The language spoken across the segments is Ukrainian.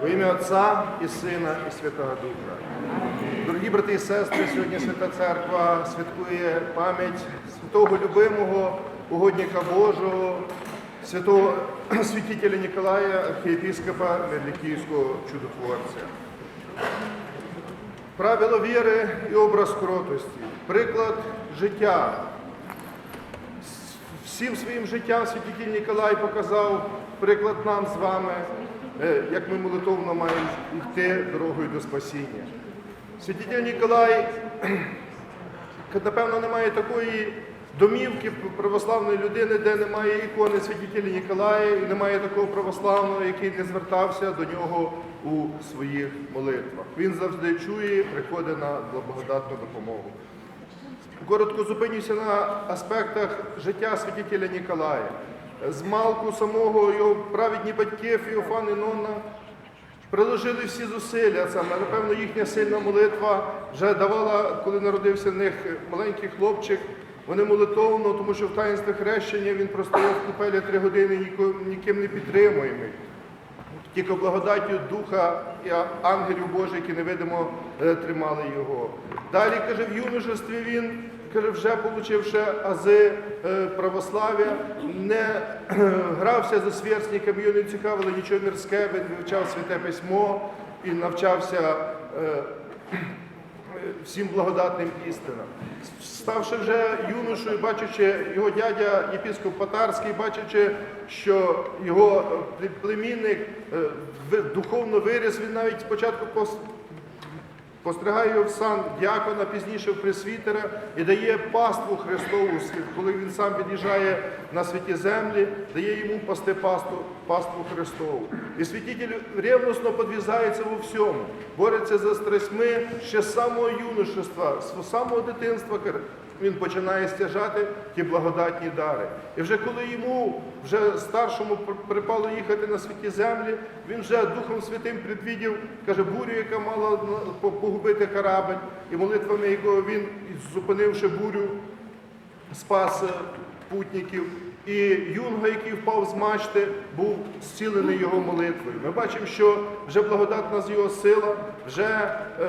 Во ім'я Отця і Сина, і Святого Духа. Дорогі брати і сестри, сьогодні Свята Церква святкує пам'ять святого любимого угодника Божого, святого святителя Ніколая, архієпіскопа Медліківського чудотворця. Правило віри і образ кротості, приклад життя. Всім своїм життям святитель Ніколай показав приклад нам з вами, як ми молитовно маємо йти дорогою до спасіння. Святитель Ніколай, напевно, немає такої домівки православної людини, де немає ікони святителя Ніколая, і немає такого православного, який не звертався до нього у своїх молитвах. Він завжди чує, приходить на благодатну допомогу. Коротко зупинюся на аспектах життя святителя Ніколая. З малку самого його праведні батьки Феофан і Нонна приложили всі зусилля. Саме, напевно, їхня сильна молитва вже давала, коли народився в них маленький хлопчик. Вони молитовно, тому що в таїнстві хрещення він простояв в купелі три години, ніким не підтримуємий. Тільки благодаттю Духа і ангелів Божих, які невидимо е, тримали його. Далі, каже, в юношестві він, каже, вже получивши ази е, православ'я, не е, грався за сверстниками, його не цікавило нічого мірське, він вивчав святе письмо і навчався е, всім благодатним істинам. Ставши вже юношою, бачачи його дядя єпіскоп Патарський, бачачи, що його племінник духовно виріс, він навіть спочатку постригає його в сан дякона, пізніше в пресвітера і дає паству Христову, коли він сам від'їжджає на святі землі, дає йому пасти пасту, паству Христову. І святитель ревностно подвізається в всьому, бореться за стресьми ще з самого юношества, з самого дитинства. Він починає стяжати ті благодатні дари. І вже коли йому, вже старшому припало їхати на святі землі, він вже Духом Святим предвідів, каже, бурю, яка мала погубити корабель, і молитвами якого він, зупинивши бурю, спас е, путників. І юнга, який впав з мачти, був зцілений його молитвою. Ми бачимо, що вже благодатна з його сила, вже е,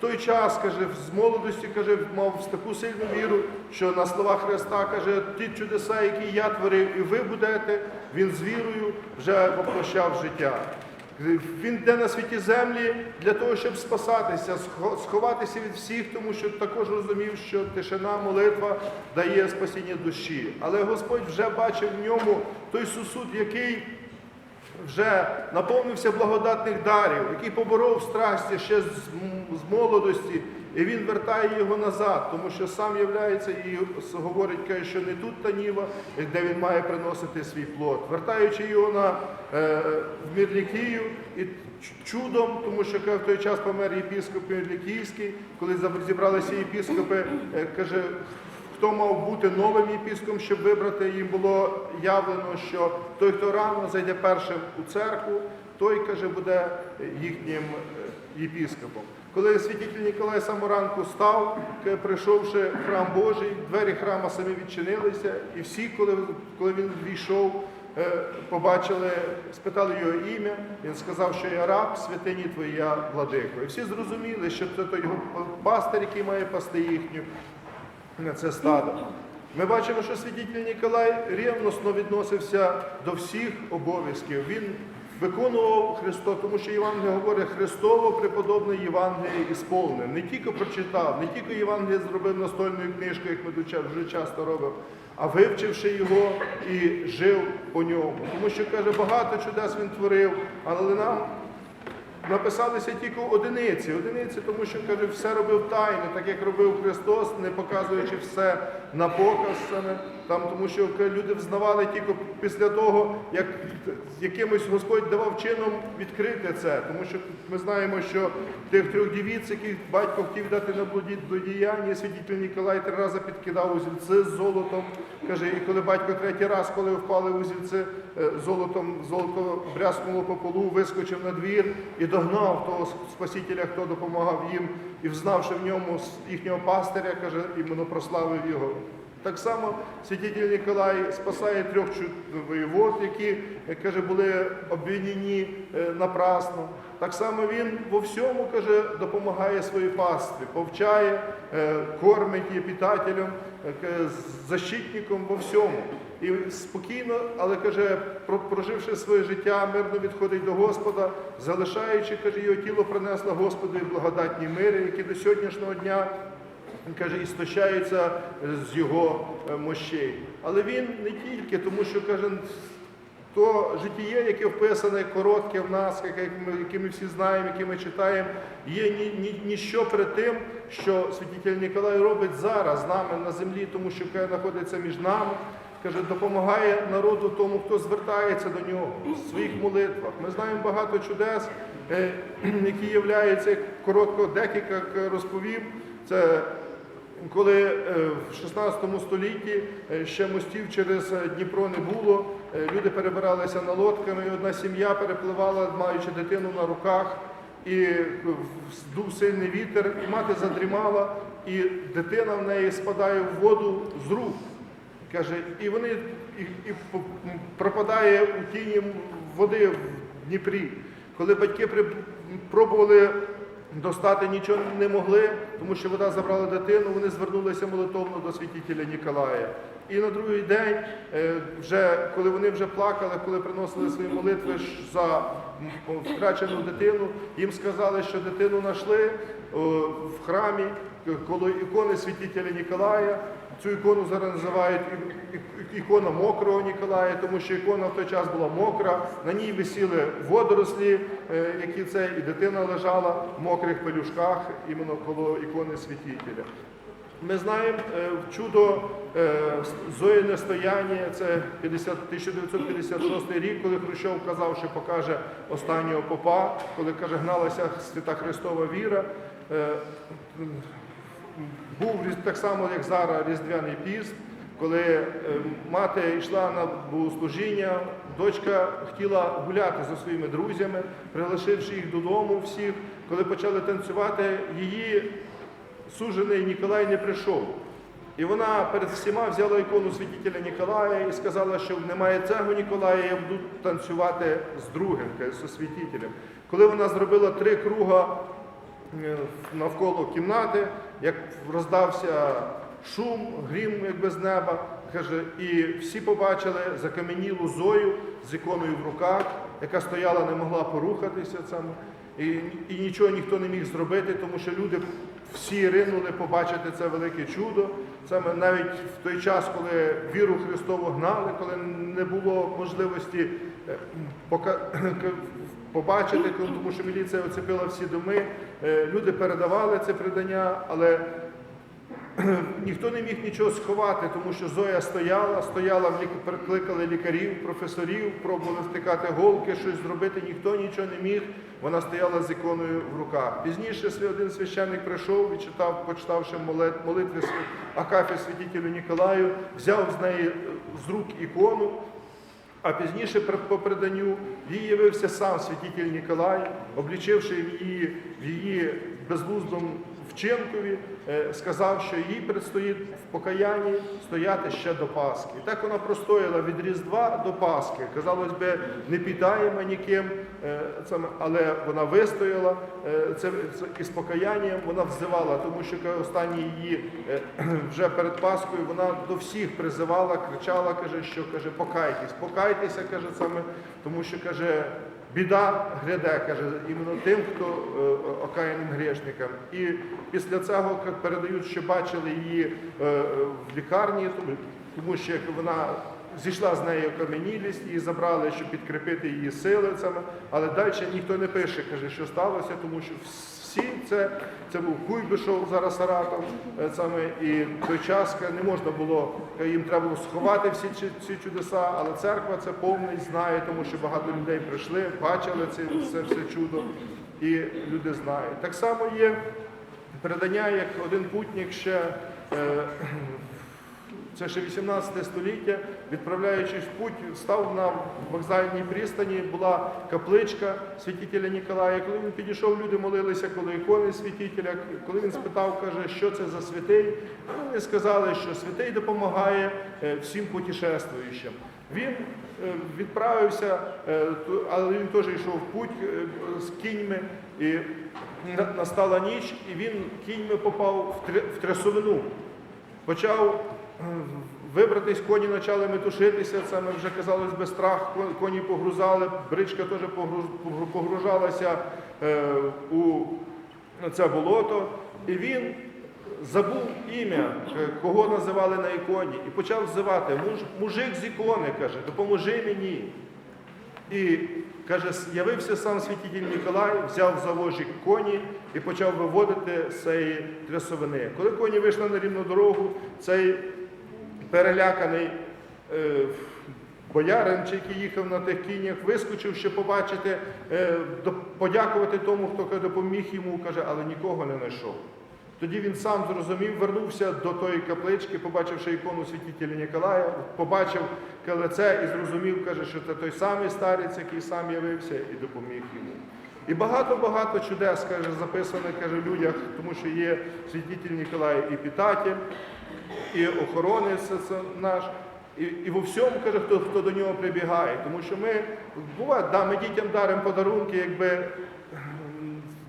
той час, каже, з молодості каже, мав таку сильну віру, що на слова Христа каже, ті чудеса, які я творив, і ви будете, він з вірою вже воплощав життя. Він йде на святі землі для того, щоб спасатися, сховатися від всіх, тому що також розумів, що тишина, молитва дає спасіння душі. Але Господь вже бачив в ньому той сусуд, який вже наповнився благодатних дарів, який поборов страсті ще з, молодості, і він вертає його назад, тому що сам являється і говорить, каже, що не тут та ніва, де він має приносити свій плод, вертаючи його на е, в Мірлікію і чудом, тому що каже, в той час помер єпіскоп Мірлікійський, коли зібралися єпіскопи, е, каже, хто мав бути новим єпіскопом, щоб вибрати, їм було явлено, що той, хто рано зайде першим у церкву, той, каже, буде їхнім е, єпіскопом. Коли святитель Ніколай саморанку став, прийшовши в храм Божий, двері храма самі відчинилися, і всі, коли, коли він війшов, е, побачили, спитали його ім'я, він сказав, що я раб, святині твоя владико. І всі зрозуміли, що це той його пастир, який має пасти їхню на це стадо. Ми бачимо, що святитель Ніколай рівносно відносився до всіх обов'язків. Він виконував Христо, тому що Євангеліє говорить, Христово преподобне Євангеліє ісполнив. Не тільки прочитав, не тільки Євангеліє зробив настольною книжкою, як ми тут вже часто робимо, а вивчивши його і жив по ньому. Тому що каже, багато чудес він творив, але нам написалися тільки одиниці. Одиниці, тому що каже, все робив тайно, так як робив Христос, не показуючи все на показ саме. Там, тому що люди взнавали тільки після того, як якимось Господь давав чином відкрити це. Тому що ми знаємо, що тих трьох дівіць, яких батько хотів дати на блудіяння, святитель Ніколай три рази підкидав узільці з золотом. Каже, і коли батько третій раз, коли впали узільці, е, золотом, золото брязкнуло по полу, вискочив на двір і догнав того Спасителя, хто допомагав їм, і взнавши в ньому їхнього пастиря, каже, іменно прославив його. Так само святитель Ніколай спасає трьох воєвод, які, як каже, були обвинені е, напрасно. Так само він во всьому каже, допомагає своїй пастві, повчає, е, кормить, є питателем, е, защитником во всьому. І спокійно, але каже, про- проживши своє життя, мирно відходить до Господа, залишаючи, каже, його тіло принесло Господу і благодатні мири, які до сьогоднішнього дня він каже, істощається з його е, мощей. Але він не тільки, тому що каже, то житіє, яке вписане, коротке в нас, яке яке ми всі знаємо, яке ми читаємо, є ні, ні, ніщо перед тим, що святитель Ніколай робить зараз з нами на землі, тому що каже, знаходиться між нами. Каже, допомагає народу тому, хто звертається до нього в своїх молитвах. Ми знаємо багато чудес, е, які являються коротко, декілька розповім. Це коли е, в 16 столітті е, ще мостів через е, Дніпро не було, люди перебиралися на лодками, і одна сім'я перепливала, маючи дитину на руках, і в- здув сильний вітер, і мати задрімала, і дитина в неї спадає в воду з рук. Каже, і вони і, і пропадає у тіні води в Дніпрі. Коли батьки пробували достати, нічого не могли, тому що вода забрала дитину, вони звернулися молитовно до святителя Ніколая. І на другий день, е, вже, коли вони вже плакали, коли приносили свої молитви за втрачену дитину, їм сказали, що дитину знайшли в храмі коло ікони святителя Ніколая. Цю ікону зараз називають ікона мокрого Ніколая, тому що ікона в той час була мокра, на ній висіли водорослі, е, які це, і дитина лежала в мокрих пелюшках, іменно коло ікони святителя. Ми знаємо е, чудо е, Зоїне стояння, це 50 1956 рік, коли Хрущов казав, що покаже останнього попа, коли каже, гналася свята Христова віра. Був так само, як зараз, Різдвяний піст, коли е, мати йшла на богослужіння, дочка хотіла гуляти зі своїми друзями, приглашивши їх додому всіх. Коли почали танцювати, її сужений Ніколай не прийшов. І вона перед всіма взяла ікону святителя Ніколая і сказала, що немає цього Ніколая, я буду танцювати з другим, зі святителем. Коли вона зробила три круга навколо кімнати, як роздався шум, грім якби з неба, каже, і всі побачили закам'янілу Зою з іконою в руках, яка стояла, не могла порухатися саме. І, і нічого ніхто не міг зробити, тому що люди всі ринули побачити це велике чудо. Саме навіть в той час, коли віру Христову гнали, коли не було можливості е, пока- побачити, тому що міліція оцепила всі доми, е, люди передавали це придання, але ніхто не міг нічого сховати, тому що Зоя стояла, стояла, прикликали лікарів, професорів, пробували втикати голки, щось зробити, ніхто нічого не міг. Вона стояла з іконою в руках. Пізніше один священник прийшов, відчитав, почитавши молит- молитви Акафі святителю Ніколаю, взяв з неї е, з рук ікону, а пізніше по преданню їй явився сам святитель Ніколай, облічивши її, в її безглуздому вчинкові, е, сказав, що їй предстоїть в покаянні стояти ще до Пасхи. І так вона простояла від Різдва до Пасхи. Казалось би, не піддаємо ніким, е, але вона вистояла е, це, із покаянням, вона взивала, тому що каже, останні її вже перед Пасхою вона до всіх призивала, кричала, каже, що каже, покайтесь, покайтеся, каже саме, тому що каже. Біда гряде, каже, іменно тим, хто е, окаяним грішникам. І після цього як передають, що бачили її е, в лікарні, тому, що як вона зійшла з нею окаменілість, її забрали, щоб підкріпити її сили. Але далі ніхто не пише, каже, що сталося, тому що всі це, це був Куйбишов, зараз Саратов, е, саме, і в той час не можна було, їм треба було сховати всі ці, ці чудеса, але церква це повний знає, тому що багато людей прийшли, бачили це, це все чудо, і люди знають. Так само є передання, як один путник ще. Це ще 18 століття, відправляючись в путь, став на вокзальній пристані, була капличка святителя Ніколая. Коли він підійшов, люди молилися, коли ікони святителя. Коли він спитав, каже, що це за святий, вони сказали, що святий допомагає е, всім путешествуючим. Він е, відправився, е, але він теж йшов в путь з кіньми, і настала ніч, і він кіньми попав в трясовину. Почав вибратись, коні почали метушитися, це ми вже казалось би страх, коні погрузали, бричка теж погружалася е, у це болото, і він забув ім'я, е, кого називали на іконі, і почав взивати мужик з ікони, каже, допоможи мені. І каже, явився сам святитель Ніколай, взяв за вожі коні і почав виводити з цієї трясовини. Коли коні вийшли на рівну дорогу, цей переляканий е, боярин, чи який їхав на тих кінях, вискочив, щоб побачити, е, подякувати тому, хто допоміг йому, каже, але нікого не знайшов. Тоді він сам зрозумів, вернувся до тої каплички, побачивши ікону святителя Ніколая, побачив лице і зрозумів, каже, що це той самий старець, який сам явився, і допоміг йому. І багато-багато чудес, каже, записано, каже, в людях, тому що є святитель Ніколай і питатель, і охоронець наш. І, і во всьому каже, хто, хто до нього прибігає. Тому що ми буває, да, ми дітям даримо подарунки, якби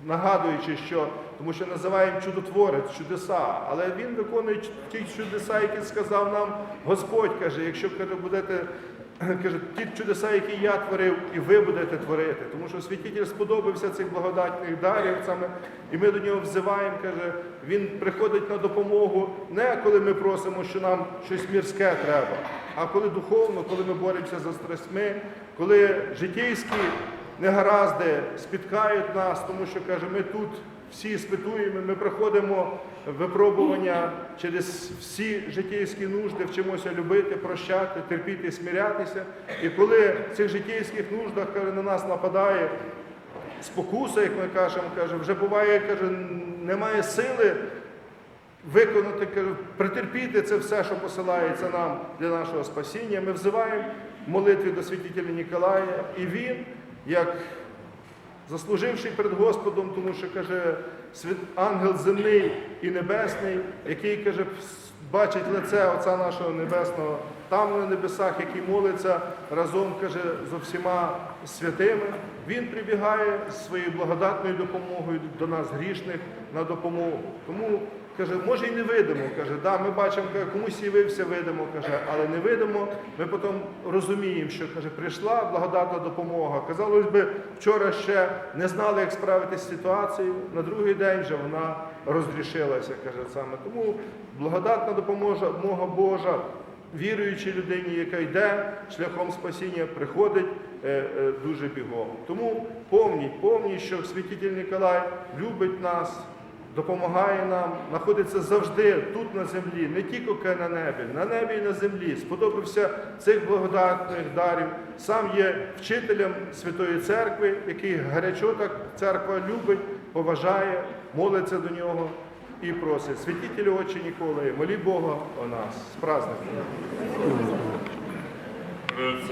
нагадуючи, що тому що називаємо чудотворець, чудеса, але він виконує ті чудеса, які сказав нам Господь. каже, якщо каже, будете. Каже, ті чудеса, які я творив, і ви будете творити. Тому що святитель сподобався цих благодатних дарів саме, і ми до нього взиваємо, каже, він приходить на допомогу не коли ми просимо, що нам щось мірське треба, а коли духовно, коли ми боремося за страстьми, коли житейські негаразди спіткають нас, тому що каже, ми тут всі спитуємо, ми проходимо випробування через всі життєвські нужди, вчимося любити, прощати, терпіти, смирятися. І коли в цих життєвських нуждах каже, на нас нападає спокуса, як ми кажемо, каже, вже буває, каже, немає сили виконати, каже, претерпіти це все, що посилається нам для нашого спасіння. Ми взиваємо молитві до святителя Ніколая, і він, як заслуживши перед Господом, тому що каже, ангел земний і небесний, який каже, бачить лице Отця нашого Небесного там на небесах, який молиться разом каже, з всіма святими. Він прибігає своєю благодатною допомогою до нас, грішних, на допомогу. Тому каже, може і не видимо. Каже, да, ми бачимо, комусь явився, видимо, каже, але не видимо. Ми потім розуміємо, що каже, прийшла благодатна допомога. Казалось би, вчора ще не знали, як справитися з ситуацією. На другий день вже вона розрішилася, каже саме. Тому благодатна допомога Божа. Віруючій людині, яка йде шляхом спасіння, приходить е, е, дуже бігом. Тому помніть, помніть, що святитель Ніколай любить нас, допомагає нам, знаходиться завжди тут на землі, не тільки на небі, на небі і на землі. Сподобався цих благодатних дарів. Сам є вчителем Святої Церкви, який гарячо так церква любить, поважає, молиться до нього і просить. Святителю Отче Ніколи, молі Бога о нас з праздником.